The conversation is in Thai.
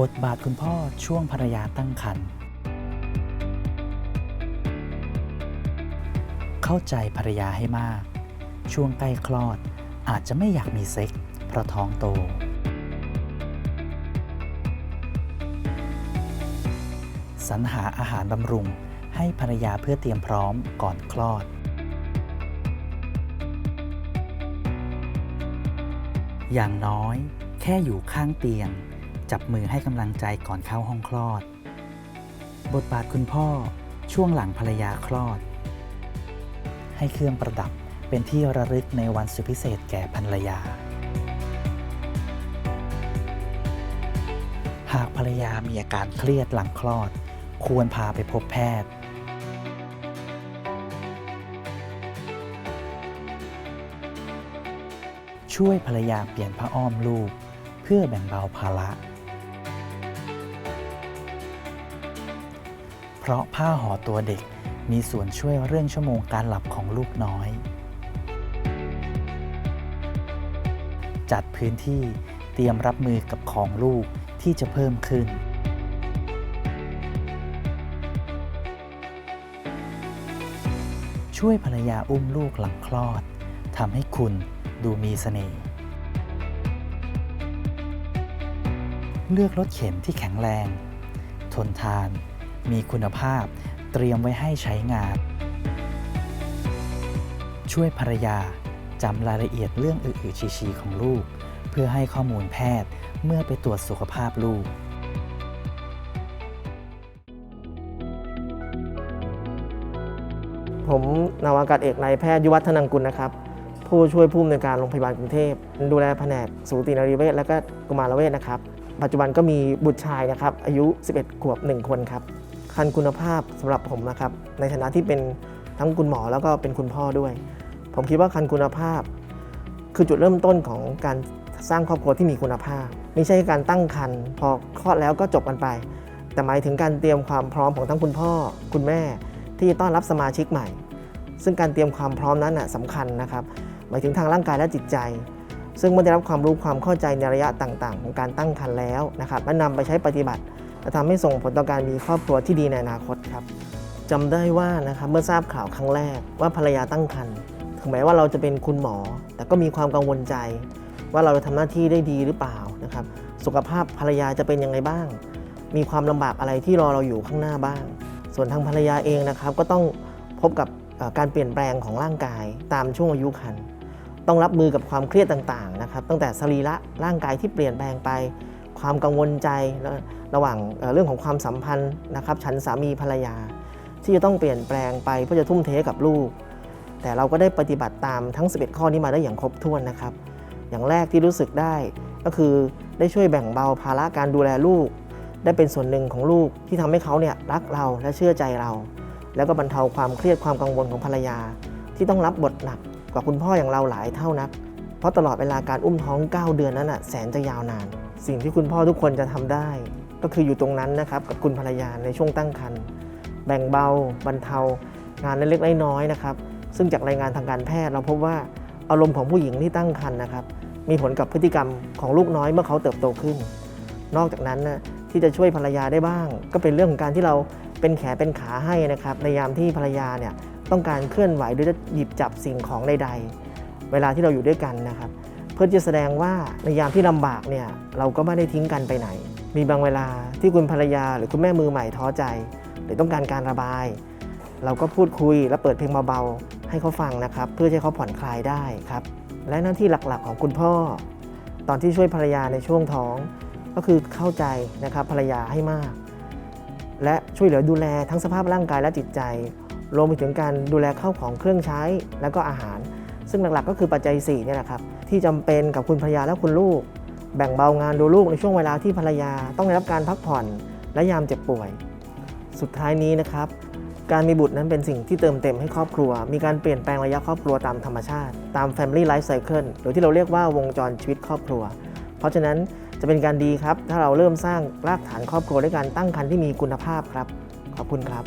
บทบาทคุณพ่อช่วงภรรยาตั้งครรภ์เข้าใจภรรยาให้มาก ช่วงใกล้คลอดอาจจะไม่อยากมีเซ็กส์เพราะท้องโต สรรหาอาหารบำรุงให้ภรรยาเพื่อเตรียมพร้อมก่อนคลอด อย่างน้อยแค่อยู่ข้างเตียง จับมือให้กำลังใจก่อนเข้าห้องคลอด บทบาทคุณพ่อช่วงหลังภรรยาคลอด ให้เครื่องประดับเป็นที่ระลึกในวันสุดพิเศษแก่ภรรยา หากภรรยามีอาการเครียดหลังคลอด ควรพาไปพบแพทย์ ช่วยภรรยาเปลี่ยนผ้าอ้อมลูก เพื่อแบ่งเบาภาระ เพราะผ้าห่อตัวเด็กมีส่วนช่วยเรื่องชั่วโมงการหลับของลูกน้อย จัดพื้นที่เตรียมรับมือกับของลูกที่จะเพิ่มขึ้น ช่วยภรรยาอุ้มลูกหลังคลอดทำให้คุณดูมีเสน่ห์เลือกรถเข็นที่แข็งแรง ทนทาน มีคุณภาพ เตรียมไว้ให้ใช้งาน ช่วยภรรยาจำรายละเอียดเรื่องอือๆชีๆของลูก เพื่อให้ข้อมูลแพทย์เมื่อไปตรวจสุขภาพลูกผมนาวากาศเอกนายแพทย์ยุวัฒนังกุลนะครับ ผู้ช่วยผู้อำนวยการโรงพยาบาลกรุงเทพ ดูแลแผนกสูตินรีเวชและก็กุมารเวชนะครับ ปัจจุบันก็มีบุตรชายนะครับ อายุ 11 ขวบ 1 คนครับ คันคุณภาพสำหรับผมนะครับ ในฐานะที่เป็นทั้งคุณหมอแล้วก็เป็นคุณพ่อด้วย ผมคิดว่าคันคุณภาพ คือจุดเริ่มต้นของการสร้างครอบครัวที่มีคุณภาพ ไม่ใช่การตั้งครรภ์พอคลอดแล้วก็จบกันไป แต่หมายถึงการเตรียมความพร้อมของทั้งคุณพ่อ คุณแม่ที่ต้อนรับสมาชิกใหม่ ซึ่งการเตรียมความพร้อมนั้นนะสำคัญนะครับ หมายถึงทางร่างกายและจิตใจ ซึ่งเมื่อได้รับความรู้ความเข้าใจในระยะต่าง ๆ ของการตั้งครรภ์แล้วนะครับและนำไปใช้ปฏิบัติ จะทำให้ส่งผลต่อการมีครอบครัวที่ดีในอนาคตครับจำได้ว่านะครับเมื่อทราบข่าวครั้งแรกว่าภรรยาตั้งครรภ์ถึงแม้ว่าเราจะเป็นคุณหมอ แต่ก็มีความกังวลใจ ว่าเราจะทำหน้าที่ได้ดีหรือเปล่านะครับ สุขภาพภรรยาจะเป็นยังไงบ้าง มีความลำบากอะไรที่รอเราอยู่ข้างหน้าบ้าง ส่วนทางภรรยาเองนะครับ ก็ต้องพบกับการเปลี่ยนแปลงของร่างกายตามช่วงอายุครรภ์ต้องรับมือกับความเครียดต่างๆนะครับตั้งแต่สรีระร่างกายที่เปลี่ยนแปลงไป ความกังวลใจและระหว่างเรื่องของความสัมพันธ์นะครับฉันสามีภรรยา ที่จะต้องเปลี่ยนแปลงไปเพื่อจะทุ่มเทกับลูก แต่เราก็ได้ปฏิบัติตามทั้ง 11 ข้อนี้มาได้อย่างครบถ้วนนะครับ อย่างแรกที่รู้สึกได้ก็คือได้ช่วยแบ่งเบาภาระการดูแลลูก ได้เป็นส่วนหนึ่งของลูกที่ทำให้เขาเนี่ยรักเราและเชื่อใจเรา แล้วก็บรรเทาความเครียดความกังวลของภรรยา ที่ต้องรับบทหนักกว่าคุณพ่ออย่างเราหลายเท่านัก เพราะตลอดเวลาการอุ้มท้อง 9 เดือนนั้นน่ะแสนจะยาวนาน สิ่งที่คุณพ่อทุกคนจะทำได้ ก็คืออยู่ตรงนั้นนะครับกับคุณภรรยาในช่วงตั้งครรภ์แบ่งเบาบรรเทางานเล็กๆน้อยๆนะครับ ซึ่งจากรายงานทางการแพทย์เราพบว่าอารมณ์ของผู้หญิงที่ตั้งครรภ์นะครับ มีผลกับพฤติกรรมของลูกน้อยเมื่อเขาเติบโตขึ้น นอกจากนั้นนะที่จะช่วยภรรยาได้บ้าง ก็เป็นเรื่องของการที่เราเป็นแขนเป็นขาให้นะครับ ในยามที่ภรรยาเนี่ยต้องการเคลื่อนไหวหรือจะหยิบจับสิ่งของใดๆ เวลาที่เราอยู่ด้วยกันนะครับ เพื่อจะแสดงว่าในยามที่ลำบากเนี่ยเราก็ไม่ได้ทิ้งกันไปไหน มีบางเวลาที่คุณภรรยาหรือคุณแม่มือใหม่ท้อใจ หรือต้องการการระบาย เราก็พูดคุยและเปิดเพลงเบาๆให้เขาฟังนะครับ เพื่อให้เขาผ่อนคลายได้ครับและหน้าที่หลักๆของคุณพ่อ ตอนที่ช่วยภรรยาในช่วงท้อง ก็คือเข้าใจนะครับภรรยาให้มาก และช่วยเหลือดูแลทั้งสภาพร่างกายและจิตใจรวมไปถึงการดูแลเข้าของเครื่องใช้และก็อาหาร ซึ่งหลักๆก็คือปัจจัย4เนี่ยแหละครับที่จำเป็นกับคุณภรรยาและคุณลูก แบ่งเบางานดูลูกในช่วงเวลาที่ภรรยาต้องได้รับการพักผ่อนและยามเจ็บป่วย สุดท้ายนี้นะครับ การมีบุตรนั้นเป็นสิ่งที่เติมเต็มให้ครอบครัว มีการเปลี่ยนแปลงระยะครอบครัวตามธรรมชาติ ตาม Family Life Cycle หรือที่เราเรียกว่าวงจรชีวิตครอบครัว เพราะฉะนั้นจะเป็นการดีครับ ถ้าเราเริ่มสร้างรากฐานครอบครัวด้วยการตั้งครรภ์ที่มีคุณภาพครับ ขอบคุณครับ